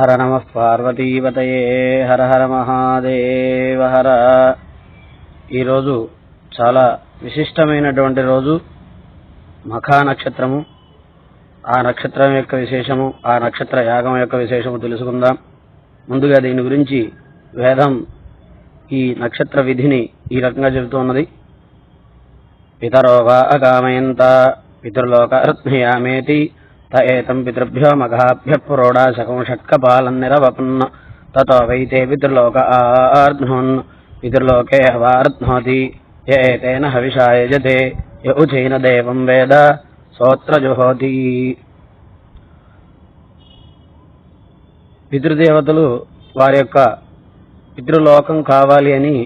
హర నమ పార్వతీపతయే హర. హర మహాదేవ హర ఈరోజు చాలా విశిష్టమైనటువంటి రోజు. మఖా నక్షత్రము. ఆ నక్షత్రం యొక్క విశేషము ఆ నక్షత్ర యాగం యొక్క విశేషము తెలుసుకుందాం. ముందుగా దీని గురించి వేదం ఈ నక్షత్ర విధిని ఈ రకంగా చెబుతున్నది. పితరోగా అగామయంత పితృలోకారత్నయామేతి త ఏతం పితృభ్యో మఘాభ్య పురోడాశకం షట్కపాలం నిరవపన్న తతో వైతే పితృలోక ఆర్ధ్నోన్ పితృలోకే హవార్ధ్నోతి య ఏతేన హవిషా యజతే య దేవం వేద సోత్ర జుహోతి పితృదేవతలు వారి యొక్క పితృలోకం కావాలి అని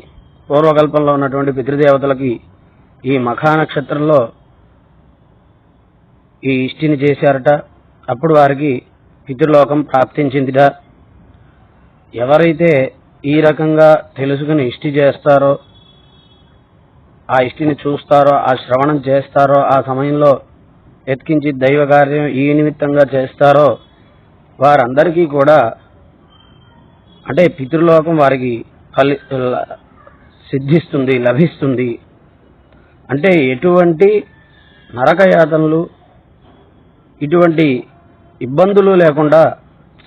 పూర్వకల్పంలో ఉన్నటువంటి పితృదేవతలకి ఈ మఖా నక్షత్రంలో ఈ ఇష్టిని చేశారట. అప్పుడు వారికి పితృలోకం ప్రాప్తించిందిట. ఎవరైతే ఈ రకంగా తెలుసుకుని ఇష్టి చేస్తారో ఆ ఇష్టిని చూస్తారో ఆ శ్రవణం చేస్తారో ఆ సమయంలో ఎత్కించి దైవ కార్యం ఈ నిమిత్తంగా చేస్తారో వారందరికీ కూడా అంటే పితృలోకం వారికి ఫలి సిద్ధిస్తుంది లభిస్తుంది. అంటే ఎటువంటి నరకయాతనలు ఇటువంటి ఇబ్బందులు లేకుండా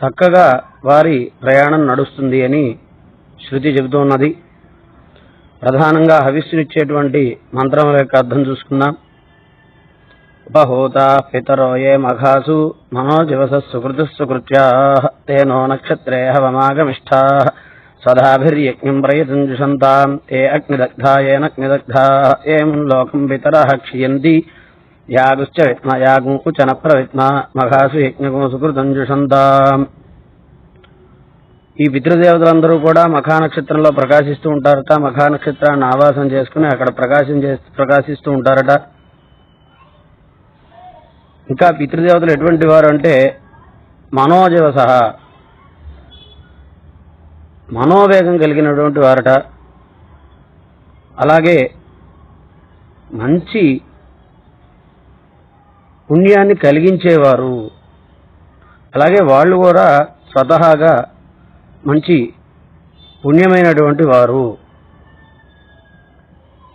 చక్కగా వారి ప్రయాణం నడుస్తుంది అని శృతి చెబుతూ ఉన్నది. ప్రధానంగా హవిస్సునిచ్చేటువంటి మంత్రం యొక్క అర్థం చూసుకుందాం. ఉపహూత పితరో ఏ మఘాసు మనోజివస సుకృతు సుకృత్యా తేనో నక్షత్రే హవమాగమిష్టా సదాభిర్యజ్ఞం ప్రయతంజుషంతాం ఏ అగ్నిదగ్ధా ఏనగ్నిదగ్ధా ఏం లోకం పితర క్షియంతి యాగుశ్చ విత్మ యాగం ఉచన ప్రవిత్మ మఘాసు యజ్ఞకం సుకృతం ఈ పితృదేవతలందరూ కూడా మఖా నక్షత్రంలో ప్రకాశిస్తూ ఉంటారట మఖా నక్షత్రాన్ని ఆవాసం చేసుకుని అక్కడ ప్రకాశం చేస్తూ ప్రకాశిస్తూ ఉంటారట. ఇంకా పితృదేవతలు ఎటువంటి వారు అంటే మనోజవస మనోవేగం కలిగినటువంటి వారట. అలాగే మంచి పుణ్యాన్ని కలిగించేవారు. అలాగే వాళ్ళు కూడా స్వతహాగా మంచి పుణ్యమైనటువంటి వారు.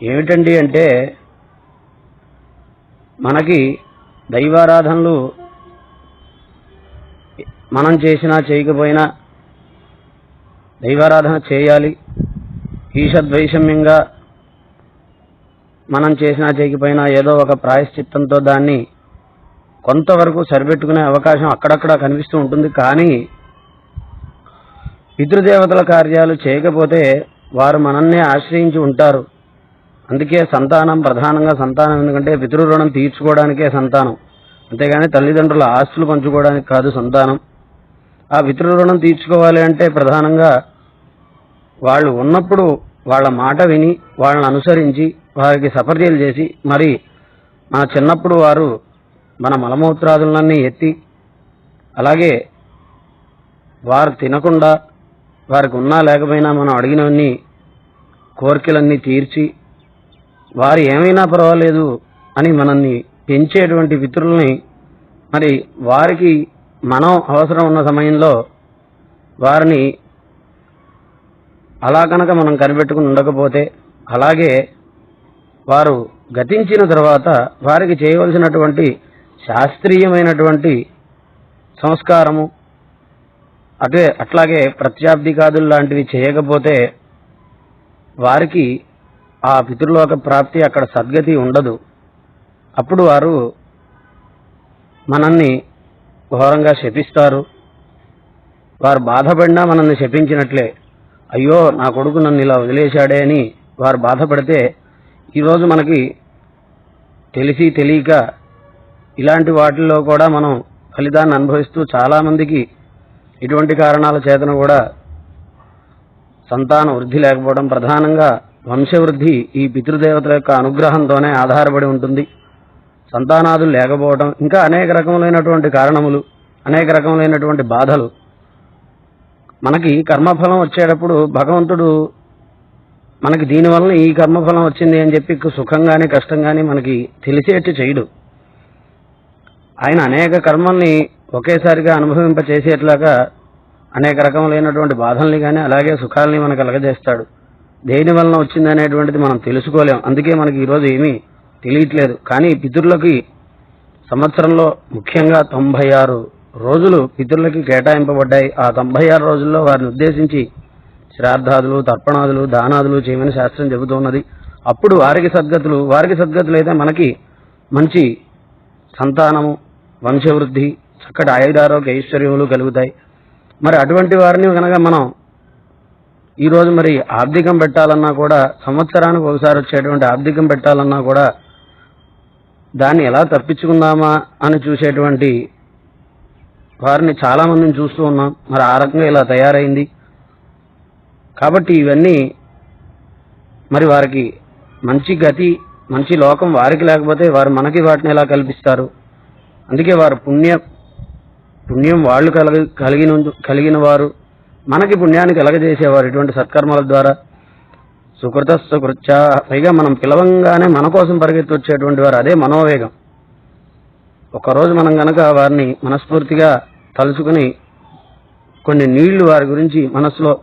ఏమిటండి అంటే మనకి దైవారాధనలు మనం చేసినా చేయకపోయినా దైవారాధన చేయాలి. ఈషద్వైషమ్యంగా మనం చేసినా చేయకపోయినా ఏదో ఒక ప్రాయశ్చిత్తంతో దాన్ని కొంతవరకు సరిపెట్టుకునే అవకాశం అక్కడక్కడ కనిపిస్తూ ఉంటుంది. కానీ పితృదేవతల కార్యాలు చేయకపోతే వారు మనల్నే ఆశ్రయించి ఉంటారు. అందుకే సంతానం ప్రధానంగా సంతానం. ఎందుకంటే పితృ రుణం తీర్చుకోవడానికే సంతానం. అంతేగాని తల్లిదండ్రుల ఆస్తులు పంచుకోవడానికి కాదు సంతానం. ఆ పితృ రుణం తీర్చుకోవాలి అంటే ప్రధానంగా వాళ్ళు ఉన్నప్పుడు వాళ్ళ మాట విని వాళ్ళని అనుసరించి వారికి సపర్యలు చేసి మరి మన చిన్నప్పుడు వారు మన మలమూత్రాదులన్నీ ఎత్తి అలాగే వారు తినకుండా వారికి ఉన్నా లేకపోయినా మనం అడిగినవన్నీ కోరికలన్నీ తీర్చి వారు ఏమైనా పర్వాలేదు అని మనల్ని పెంచేటువంటి పితృల్ని మరి వారికి మనం అవసరం ఉన్న సమయంలో వారిని అలా కనుక మనం కనిపెట్టుకుని ఉండకపోతే అలాగే వారు గతించిన తర్వాత వారికి చేయవలసినటువంటి శాస్త్రీయమైనటువంటి సంస్కారము అదే అట్లాగే ప్రత్యాబ్దికాదులు లాంటివి చేయకపోతే వారికి ఆ పితృలోక ప్రాప్తి అక్కడ సద్గతి ఉండదు. అప్పుడు వారు మనల్ని ఘోరంగా శపిస్తారు. వారు బాధపడినా మనల్ని శపించినట్లే. అయ్యో నా కొడుకు నన్ను ఇలా వదిలేశాడే అని వారు బాధపడితే ఈరోజు మనకి తెలిసి తెలియక ఇలాంటి వాటిల్లో కూడా మనం ఫలితాన్ని అనుభవిస్తూ చాలామందికి ఇటువంటి కారణాల చేతన కూడా సంతాన వృద్ధి లేకపోవడం ప్రధానంగా వంశవృద్ధి ఈ పితృదేవతల యొక్క అనుగ్రహంతోనే ఆధారపడి ఉంటుంది. సంతానాదులు లేకపోవడం ఇంకా అనేక రకములైనటువంటి కారణములు అనేక రకములైనటువంటి బాధలు. మనకి కర్మఫలం వచ్చేటప్పుడు భగవంతుడు మనకి దీనివల్ల ఈ కర్మఫలం వచ్చింది అని చెప్పి సుఖం కానీ కష్టం కానీ మనకి తెలిసేట్టు చేయడు. ఆయన అనేక కర్మల్ని ఒకేసారిగా అనుభవింప చేసేట్లాగా అనేక రకములైనటువంటి బాధల్ని కానీ అలాగే సుఖాలని మనకు కలగజేస్తాడు. దేని వలన వచ్చింది అనేటువంటిది మనం తెలుసుకోలేం. అందుకే మనకి ఈరోజు ఏమీ తెలియట్లేదు. కానీ పితరులకి సంవత్సరంలో ముఖ్యంగా తొంభై ఆరు రోజులు పితరులకి కేటాయింపబడ్డాయి. ఆ తొంభై ఆరు రోజుల్లో వారిని ఉద్దేశించి శ్రాద్ధాదులు తర్పణాదులు దానాదులు చేయమని శాస్త్రం చెబుతున్నది. అప్పుడు వారికి సద్గతులు వారికి సద్గతులు అయితే మనకి మంచి సంతానము వంశవృద్ధి చక్కటి ఆయుధారోగ్య ఐశ్వర్యములు కలుగుతాయి. మరి అటువంటి వారిని కనుక మనం ఈరోజు మరి ఆర్థికం పెట్టాలన్నా కూడా సంవత్సరానికి ఒకసారి వచ్చేటువంటి ఆర్థికం పెట్టాలన్నా కూడా దాన్ని ఎలా తప్పించుకుందామా అని చూసేటువంటి వారిని చాలా మందిని చూస్తూ ఉన్నాం. మరి ఆ రకంగా ఇలా తయారైంది. కాబట్టి ఇవన్నీ మరి వారికి మంచి గతి మంచి లోకం వారికి లేకపోతే వారు మనకి వాటిని ఎలా కల్పిస్తారు? అందుకే వారు పుణ్య పుణ్యం వాళ్ళు కలగ కలిగిన కలిగిన వారు మనకి పుణ్యాన్ని కలగజేసేవారు. ఇటువంటి సత్కర్మల ద్వారా సుకృత సుకృత్య పైగా మనం పిలవంగానే మన కోసం పరిగెత్తి వచ్చేటువంటి వారు అదే మనోవేగం. ఒకరోజు మనం గనక వారిని మనస్ఫూర్తిగా తలుచుకుని కొన్ని నీళ్ళు వారి గురించి మనసులో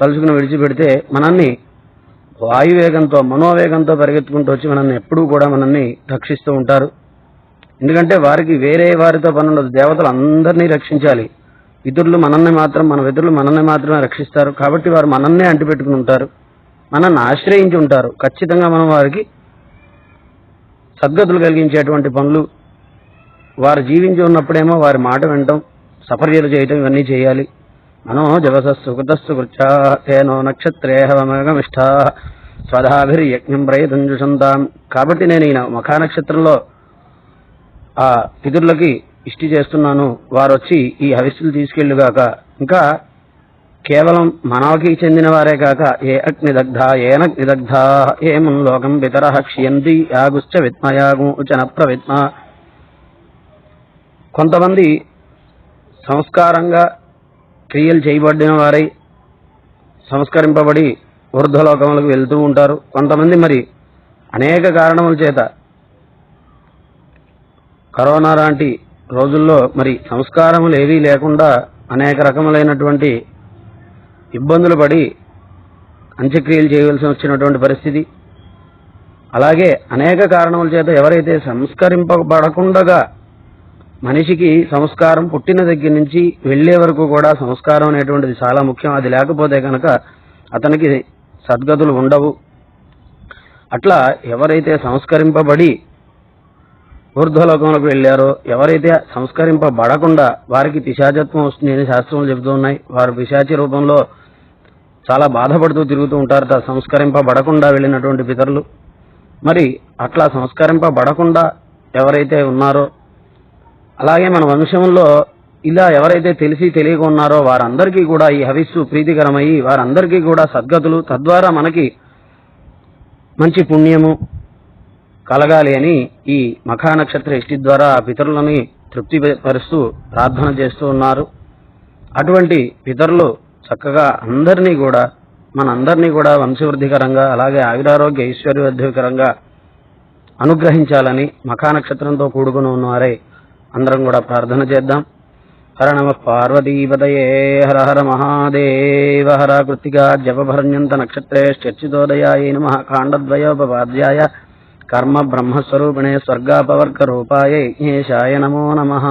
తలుచుకుని విడిచిపెడితే మనల్ని వాయువేగంతో మనోవేగంతో పరిగెత్తుకుంటూ వచ్చి మనల్ని ఎప్పుడూ కూడా మనల్ని రక్షిస్తూ ఉంటారు. ఎందుకంటే వారికి వేరే వారితో పని ఉండదు దేవతలు అందరినీ రక్షించాలి. ఇతరులు మనల్ని మాత్రం మన ఇతరులు మనల్ని మాత్రమే రక్షిస్తారు. కాబట్టి వారు మనల్నే అంటిపెట్టుకుని ఉంటారు. మనల్ని ఆశ్రయించి ఉంటారు. ఖచ్చితంగా మనం వారికి సద్గతులు కలిగించేటువంటి పనులు వారు జీవించి ఉన్నప్పుడేమో వారి మాట వినటం సఫర్యలు చేయటం ఇవన్నీ చేయాలి. మనో జవసస్సు కృతస్సు కృత్యా తేనో స్వధాభిర్యజ్ఞం ప్రయతంజుషంతాం. కాబట్టి నేను ఈయన మఖా నక్షత్రంలో ఆ పితుర్లకి ఇష్టి చేస్తున్నాను. వారు వచ్చి ఈ హవిస్సులు తీసుకెళ్ళుగాక ఇంకా కేవలం మనవకి చెందిన వారే కాక ఏ అగ్నిదగ్ధ ఏనగ్నిదగ్ధ ఏమున్ లోకం పితర క్షియంతి యాగుశ్చ విత్మయాగుచన ప్రవిత్మ కొంతమంది సంస్కారంగా క్రియలు చేయబడిన వారై సంస్కరింపబడి వృద్ధలోకములకు వెళ్తూ ఉంటారు. కొంతమంది మరి అనేక కారణముల చేత కరోనా లాంటి రోజుల్లో మరి సంస్కారములు ఏవీ లేకుండా అనేక రకములైనటువంటి ఇబ్బందులు పడి అంత్యక్రియలు చేయవలసి వచ్చినటువంటి పరిస్థితి. అలాగే అనేక కారణముల చేత ఎవరైతే సంస్కరింపబడకుండగా మనిషికి సంస్కారం పుట్టిన దగ్గర నుంచి వెళ్ళే వరకు కూడా సంస్కారం అనేటువంటిది చాలా ముఖ్యం. అది లేకపోతే కనుక అతనికి సద్గతులు ఉండవు. అట్లా ఎవరైతే సంస్కరింపబడి ఊర్ధ్వలోకంలోకి వెళ్ళారో ఎవరైతే సంస్కరింపబడకుండా వారికి పిశాచత్వం వస్తుందని అని శాస్త్రములు చెబుతూ ఉన్నాయి వారు పిశాచి రూపంలో చాలా బాధపడుతూ తిరుగుతూ ఉంటారు సంస్కరింపబడకుండా వెళ్ళినటువంటి పితరులు. మరి అట్లా సంస్కరింపబడకుండా ఎవరైతే ఉన్నారో అలాగే మన వంశంలో ఇలా ఎవరైతే తెలిసి తెలియక ఉన్నారో వారందరికీ కూడా ఈ హవిస్సు ప్రీతికరమయ్యి వారందరికీ కూడా సద్గతులు తద్వారా మనకి మంచి పుణ్యము కలగాలి అని ఈ మఖా నక్షత్ర ఇష్టి ద్వారా ఆ పితరులని తృప్తిపరుస్తూ ప్రార్థన చేస్తూ ఉన్నారు. అటువంటి పితరులు చక్కగా అందరినీ కూడా మనందరినీ కూడా వంశవృద్ధికరంగా అలాగే ఆయురారోగ్య ఐశ్వర్యవర్ధికరంగా అనుగ్రహించాలని మఖా నక్షత్రంతో కూడుకుని ఉన్నారే అందరం కూడా ప్రార్థన చేద్దాం. హర నమ పార్వతీపతయే హర హర మహాదేవ హర కృతికా జపభరణ్యంత నక్షత్రే చర్చితోదయాయ నమ కాండద్వయోపపాద్యాయ కర్మ బ్రహ్మస్వరూపిణే స్వర్గాపవర్గ రూపాయ యజ్ఞేశాయ నమో నమః.